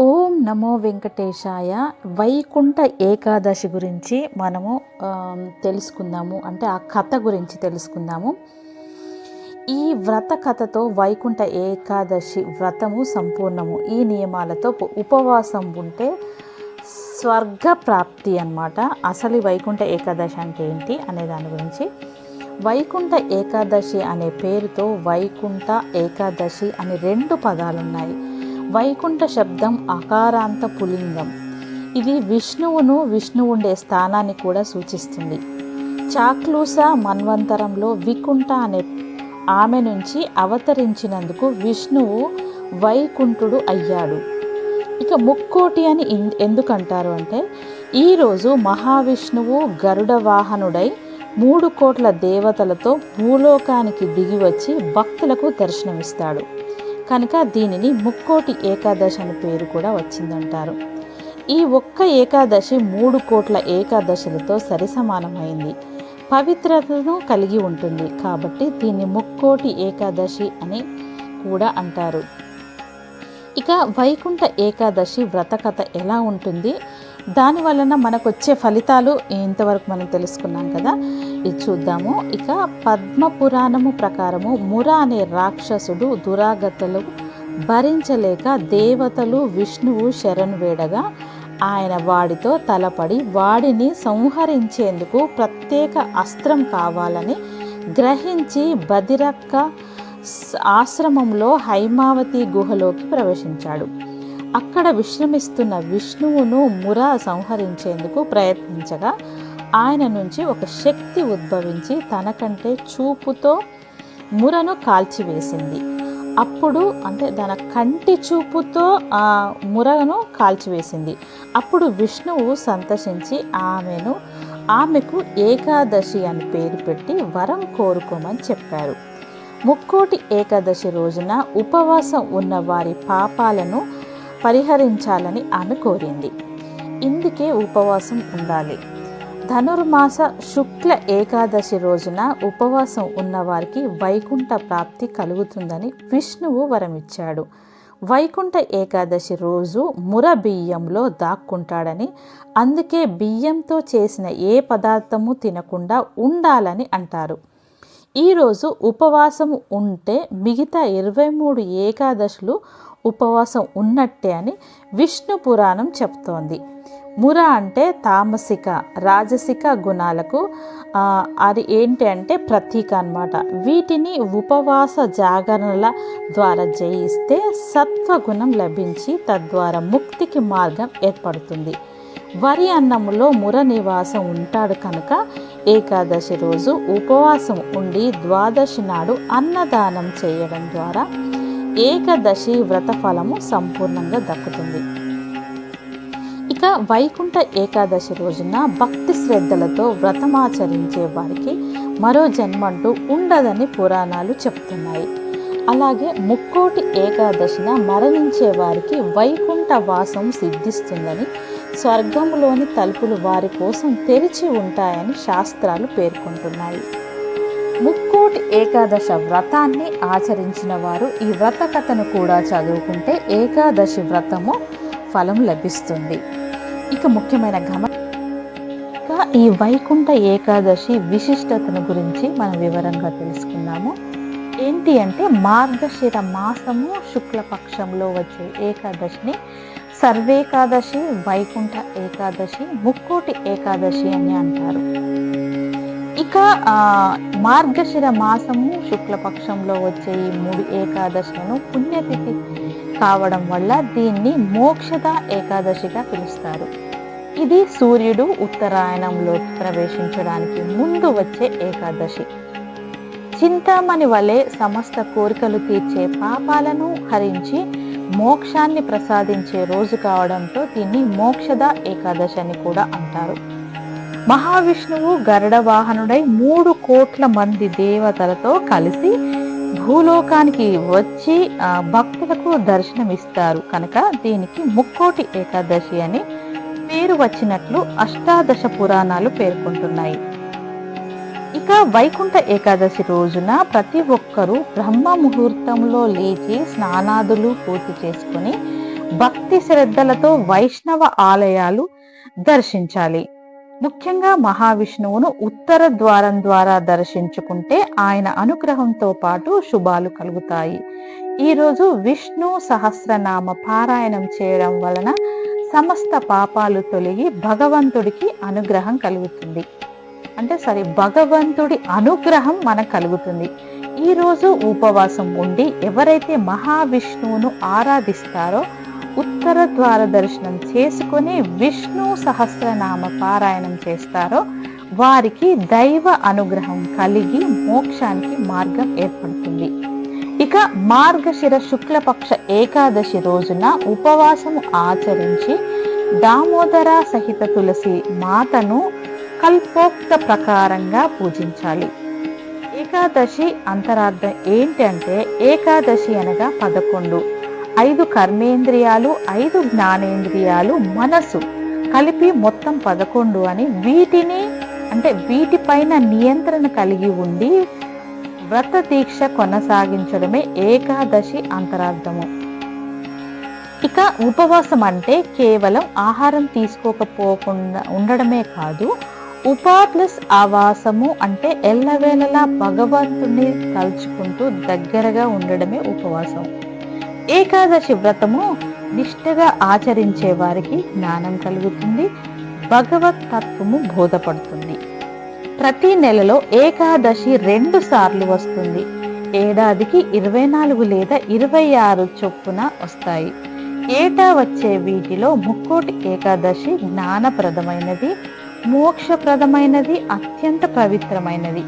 ఓం నమో వెంకటేశాయ వైకుంఠ ఏకాదశి గురించి మనము తెలుసుకుందాము. అంటే ఆ కథ గురించి తెలుసుకుందాము. ఈ వ్రత కథతో వైకుంఠ ఏకాదశి వ్రతము సంపూర్ణము. ఈ నియమాలతో ఉపవాసం ఉంటే స్వర్గ ప్రాప్తి అన్నమాట. అసలు వైకుంఠ ఏకాదశి అంటే ఏంటి అనే దాని గురించి. వైకుంఠ ఏకాదశి అనే పేరుతో వైకుంఠ ఏకాదశి అనే రెండు పదాలు ఉన్నాయి వైకుంఠ శబ్దం అకారాంత పులింగం ఇది విష్ణువును విష్ణువుండే స్థానాన్ని కూడా సూచిస్తుంది. చాక్లూస మన్వంతరంలో వికుంఠ అనే ఆమె నుంచి అవతరించినందుకు విష్ణువు వైకుంఠుడు అయ్యాడు. ఇక ముక్కోటి అని ఎందుకంటారు అంటే ఈరోజు మహావిష్ణువు గరుడ వాహనుడై మూడు కోట్ల దేవతలతో భూలోకానికి దిగి వచ్చి భక్తులకు దర్శనమిస్తాడు. కనుక దీనిని ముక్కోటి ఏకాదశి అని పేరు కూడా వచ్చిందంటారు. ఈ ఒక్క ఏకాదశి మూడు కోట్ల ఏకాదశులతో సరిసమానమైంది. పవిత్రతను కలిగి ఉంటుంది. కాబట్టి దీన్ని ముక్కోటి ఏకాదశి అని కూడా అంటారు. ఇక వైకుంఠ ఏకాదశి వ్రత కథ ఎలా ఉంటుంది? దాని వలన మనకు వచ్చే ఫలితాలు ఇంతవరకు మనం తెలుసుకున్నాం కదా. చూద్దాము. ఇక పద్మ పురాణము ప్రకారము ముర అనే రాక్షసుడు దురాగతలు భరించలేక దేవతలు విష్ణువు శరణు వేడగా ఆయన వాడితో తలపడి వాడిని సంహరించేందుకు ప్రత్యేక అస్త్రం కావాలని గ్రహించి బదిరక్క ఆశ్రమంలో హైమావతి గుహలోకి ప్రవేశించాడు. అక్కడ విశ్రమిస్తున్న విష్ణువును ముర సంహరించేందుకు ప్రయత్నించగా ఆయన నుంచి ఒక శక్తి ఉద్భవించి తనకంటే చూపుతో మురను కాల్చివేసింది. అప్పుడు అంటే తన కంటి చూపుతో ఆ మురను కాల్చివేసింది. అప్పుడు విష్ణువు సంతసించి ఆమెను ఆమెకు ఏకాదశి అని పేరు పెట్టి వరం కోరుకోమని చెప్పారు. ముక్కోటి ఏకాదశి రోజున ఉపవాసం ఉన్న వారి పాపాలను పరిహరించాలని ఆమె కోరింది. ఇందుకే ఉపవాసం ఉండాలి. ధనుర్మాస శుక్ల ఏకాదశి రోజున ఉపవాసం ఉన్నవారికి వైకుంఠ ప్రాప్తి కలుగుతుందని విష్ణువు వరమిచ్చాడు. వైకుంఠ ఏకాదశి రోజు ముర బియ్యంలో దాక్కుంటాడని అందుకే బియ్యంతో చేసిన ఏ పదార్థము తినకుండా ఉండాలని అంటారు. ఈరోజు ఉపవాసం ఉంటే మిగతా ఇరవై మూడు ఏకాదశులు ఉపవాసం ఉన్నట్టే అని విష్ణు పురాణం చెప్తోంది. ముర అంటే తామసిక రాజసిక గుణాలకు అది ఏంటి అంటే ప్రతీక అన్నమాట. వీటిని ఉపవాస జాగరణల ద్వారా జయిస్తే సత్వగుణం లభించి తద్వారా ముక్తికి మార్గం ఏర్పడుతుంది. వరి అన్నములో ముర నివాసం ఉంటాడు కనుక ఏకాదశి రోజు ఉపవాసం ఉండి ద్వాదశి నాడు అన్నదానం చేయడం ద్వారా ఏకాదశి వ్రత ఫలము సంపూర్ణంగా దక్కుతుంది. ఇక వైకుంఠ ఏకాదశి రోజున భక్తి శ్రద్ధలతో వ్రతమాచరించే వారికి మరో జన్మంటూ ఉండదని పురాణాలు చెప్తున్నాయి. అలాగే ముక్కోటి ఏకాదశిన మరణించే వారికి వైకుంఠ వాసం సిద్ధిస్తుందని స్వర్గంలోని తలుపులు వారి కోసం తెరిచి ఉంటాయని శాస్త్రాలు పేర్కొంటున్నాయి. ముక్కోటి ఏకాదశ వ్రతాన్ని ఆచరించిన వారు ఈ వ్రత కథను కూడా చదువుకుంటే ఏకాదశి వ్రతము ఫలం లభిస్తుంది. ఇక ముఖ్యమైన గమ ఈ వైకుంఠ ఏకాదశి విశిష్టతను గురించి మనం వివరంగా తెలుసుకున్నాము ఏంటి అంటే మార్గశిర మాసము శుక్లపక్షంలో వచ్చే ఏకాదశిని సర్వేకాదశి వైకుంఠ ఏకాదశి ముక్కోటి ఏకాదశి అని అంటారు. ఇక మార్గశిర మాసము శుక్లపక్షంలో వచ్చే ఈ మూడు ఏకాదశులను పుణ్యతిథి కావడం వల్ల దీన్ని మోక్షద ఏకాదశిగా పిలుస్తారు. ఇది సూర్యుడు ఉత్తరాయణంలో ప్రవేశించడానికి ముందు వచ్చే ఏకాదశి. చింతామణి వలె సమస్త కోరికలు తీర్చే పాపాలను హరించి మోక్షాన్ని ప్రసాదించే రోజు కావడంతో దీన్ని మోక్షద ఏకాదశి అని కూడా అంటారు. మహావిష్ణువు గరుడవాహనుడై మూడు కోట్ల మంది దేవతలతో కలిసి భూలోకానికి వచ్చి భక్తులకు దర్శనమిస్తారు. కనుక దీనికి ముక్కోటి ఏకాదశి అని పేరు వచ్చినట్లు అష్టాదశ పురాణాలు పేర్కొంటున్నాయి. ఇక వైకుంఠ ఏకాదశి రోజున ప్రతి ఒక్కరూ బ్రహ్మ ముహూర్తంలో లేచి స్నానాదులు పూర్తి చేసుకొని భక్తి శ్రద్ధలతో వైష్ణవ ఆలయాలు దర్శించాలి. ముఖ్యంగా మహావిష్ణువును ఉత్తర ద్వారం ద్వారా దర్శించుకుంటే ఆయన అనుగ్రహంతో పాటు శుభాలు కలుగుతాయి. ఈరోజు విష్ణు సహస్రనామ పారాయణం చేయడం వలన సమస్త పాపాలు తొలగి భగవంతుడికి అనుగ్రహం కలుగుతుంది. అంటే సరే భగవంతుడి అనుగ్రహం మనకు కలుగుతుంది. ఈరోజు ఉపవాసం ఉండి ఎవరైతే మహావిష్ణువును ఆరాధిస్తారో ఉత్తర ద్వార దర్శనం చేసుకుని విష్ణు సహస్రనామ పారాయణం చేస్తారో వారికి దైవ అనుగ్రహం కలిగి మోక్షానికి మార్గం ఏర్పడుతుంది. ఇక మార్గశిర శుక్లపక్ష ఏకాదశి రోజున ఉపవాసము ఆచరించి దామోదర సహిత తులసి మాతను కల్పోక్త ప్రకారంగా పూజించాలి. ఏకాదశి అంతరార్థం ఏంటంటే ఏకాదశి అనగా పదకొండు. ఐదు కర్మేంద్రియాలు ఐదు జ్ఞానేంద్రియాలు మనసు కలిపి మొత్తం పదకొండు అని వీటిని అంటే వీటిపైన నియంత్రణ కలిగి ఉండి వ్రత దీక్ష కొనసాగించడమే ఏకాదశి అంతరార్థము. ఇక ఉపవాసం అంటే కేవలం ఆహారం తీసుకోకపోకుండా ఉండడమే కాదు ఉపా ప్లస్ ఆవాసము అంటే ఎల్లవేళలా భగవంతుని తలుచుకుంటూ దగ్గరగా ఉండడమే ఉపవాసం. ఏకాదశి వ్రతము నిష్ఠగా ఆచరించే వారికి జ్ఞానం కలుగుతుంది. భగవత్ తత్వము బోధపడుతుంది. ప్రతి నెలలో ఏకాదశి రెండు సార్లు వస్తుంది. ఏడాదికి ఇరవై నాలుగు లేదా ఇరవై ఆరు చొప్పున వస్తాయి. ఏటా వచ్చే వీటిలో ముక్కోటి ఏకాదశి జ్ఞానప్రదమైనది మోక్షప్రదమైనది అత్యంత పవిత్రమైనది.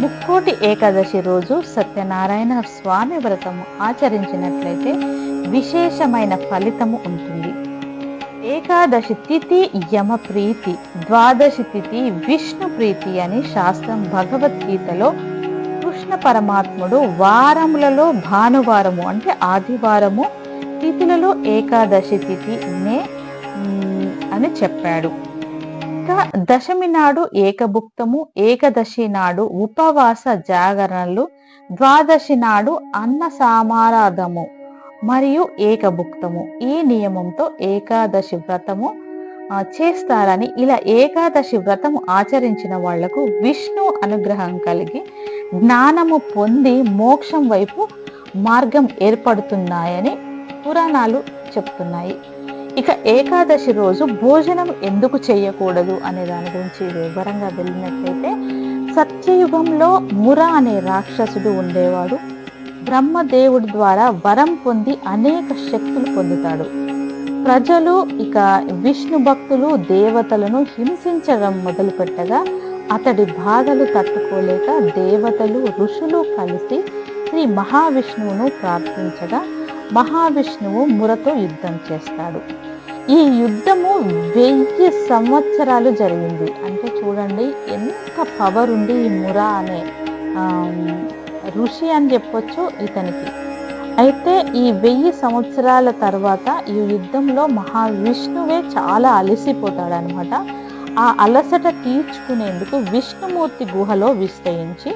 ముక్కోటి ఏకాదశి రోజు సత్యనారాయణ స్వామి వ్రతము ఆచరించినట్లయితే విశేషమైన ఫలితము ఉంటుంది. ఏకాదశి తిథి యమ ప్రీతి ద్వాదశి తిథి విష్ణు ప్రీతి అని శాస్త్రం భగవద్గీతలో కృష్ణ పరమాత్ముడు వారములలో భానువారము అంటే ఆదివారము తిథులలో ఏకాదశి తిథినే అని చెప్పాడు. ఇంకా దశమి నాడు ఏకభుక్తము ఏకదశి నాడు ఉపవాస జాగరణలు ద్వాదశి నాడు అన్న సామారాధము మరియు ఏకభుక్తము. ఈ నియమంతో ఏకాదశి వ్రతము చేస్తారని ఇలా ఏకాదశి వ్రతము ఆచరించిన వాళ్ళకు విష్ణు అనుగ్రహం కలిగి జ్ఞానము పొంది మోక్షం వైపు మార్గం ఏర్పడుతున్నాయని పురాణాలు చెప్తున్నాయి. ఇక ఏకాదశి రోజు భోజనం ఎందుకు చేయకూడదు అనే దాని గురించి వివరంగా వెళ్ళినట్లయితే సత్యయుగంలో ముర అనే రాక్షసుడు ఉండేవాడు. బ్రహ్మదేవుడి ద్వారా వరం పొంది అనేక శక్తులు పొందుతాడు. ప్రజలు ఇక విష్ణు భక్తులు దేవతలను హింసించడం మొదలుపెట్టగా అతడి బాధలు తట్టుకోలేక దేవతలు ఋషులు కలిసి శ్రీ మహావిష్ణువును ప్రార్థించగా మహావిష్ణువు మురతో యుద్ధం చేస్తాడు. ఈ యుద్ధము వెయ్యి సంవత్సరాలు జరిగింది. అంటే చూడండి ఎంత పవర్ ఉంది ఈ ముర అనే ఋషి అని చెప్పొచ్చు ఇతనికి. అయితే ఈ వెయ్యి సంవత్సరాల తర్వాత ఈ యుద్ధంలో మహావిష్ణువే చాలా అలసిపోతాడనమాట ఆ అలసట తీర్చుకునేందుకు విష్ణుమూర్తి గుహలో విస్తయించి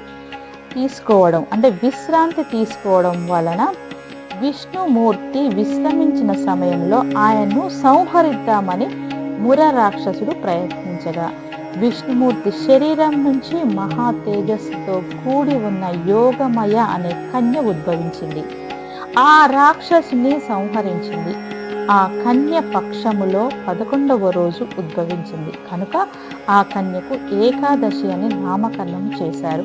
తీసుకోవడం అంటే విశ్రాంతి తీసుకోవడం వలన విష్ణుమూర్తి విశ్రమించిన సమయంలో ఆయన్ను సంహరిద్దామని ముర రాక్షసుడు ప్రయత్నించగా విష్ణుమూర్తి శరీరం నుంచి మహా తేజస్సుతో కూడి ఉన్న యోగమయ అనే కన్య ఉద్భవించింది. ఆ రాక్షసుని సంహరించింది. ఆ కన్య పక్షములో పదకొండవ రోజు ఉద్భవించింది. కనుక ఆ కన్యకు ఏకాదశి అని నామకరణం చేశారు.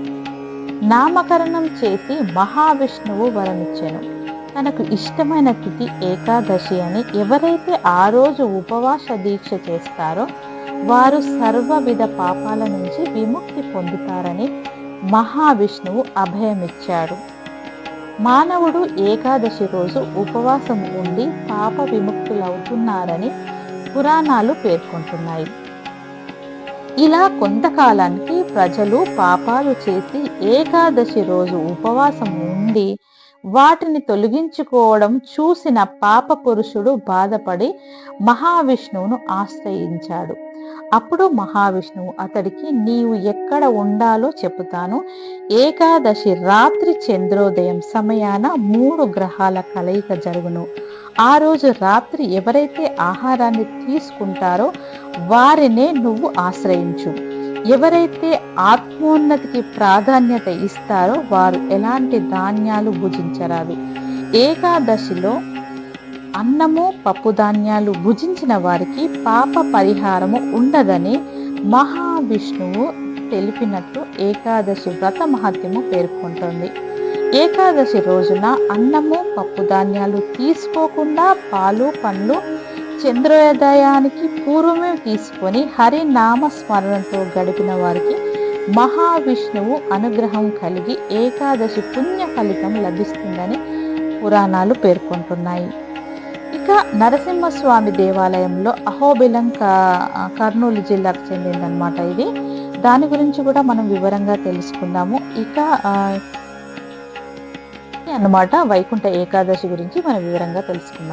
నామకరణం చేసి మహావిష్ణువు వరమిచ్చాను. తనకు ఇష్టమైన తిథి ఏకాదశి అని ఎవరైతే ఆ రోజు ఉపవాస దీక్ష చేస్తారో వారు సర్వవిధ పాపాల నుంచి విముక్తి పొందుతారని మహావిష్ణువు అభయమిచ్చాడు. మానవుడు ఏకాదశి రోజు ఉపవాసం ఉండి పాప విముక్తులవుతున్నారని పురాణాలు పేర్కొంటున్నాయి. ఇలా కొంతకాలానికి ప్రజలు పాపాలు చేసి ఏకాదశి రోజు ఉపవాసం ఉండి వాటిని తొలగించుకోవడం చూసిన పాప పురుషుడు బాధపడి మహావిష్ణువును ఆశ్రయించాడు. అప్పుడు మహావిష్ణువు అతడికి నీవు ఎక్కడ ఉండాలో చెబుతాను. ఏకాదశి రాత్రి చంద్రోదయం సమయాన మూడు గ్రహాల కలయిక జరుగును. ఆ రోజు రాత్రి ఎవరైతే ఆహారాన్ని తీసుకుంటారో వారినే నువ్వు ఆశ్రయించు. ఎవరైతే ఆత్మోన్నతికి ప్రాధాన్యత ఇస్తారో వారు ఎలాంటి ధాన్యాలు భుజించరాదు. ఏకాదశిలో అన్నము పప్పు ధాన్యాలు భుజించిన వారికి పాప పరిహారము ఉండదని మహావిష్ణువు తెలిపినట్టు ఏకాదశి వ్రత మహత్యము పేర్కొంటుంది. ఏకాదశి రోజున అన్నము పప్పు ధాన్యాలు తీసుకోకుండా పాలు పండ్లు చంద్రోదయానికి పూర్వమే తీసుకొని హరినామ స్మరణతో గడిపిన వారికి మహావిష్ణువు అనుగ్రహం కలిగి ఏకాదశి పుణ్య ఫలితం లభిస్తుందని పురాణాలు పేర్కొంటున్నాయి. ఇక నరసింహస్వామి దేవాలయంలో అహోబిలం కర్నూలు జిల్లాకు చెందిందనమాట ఇది. దాని గురించి కూడా మనం వివరంగా తెలుసుకుందాము. ఇక అన్నమాట వైకుంఠ ఏకాదశి గురించి మనం వివరంగా తెలుసుకుందాం.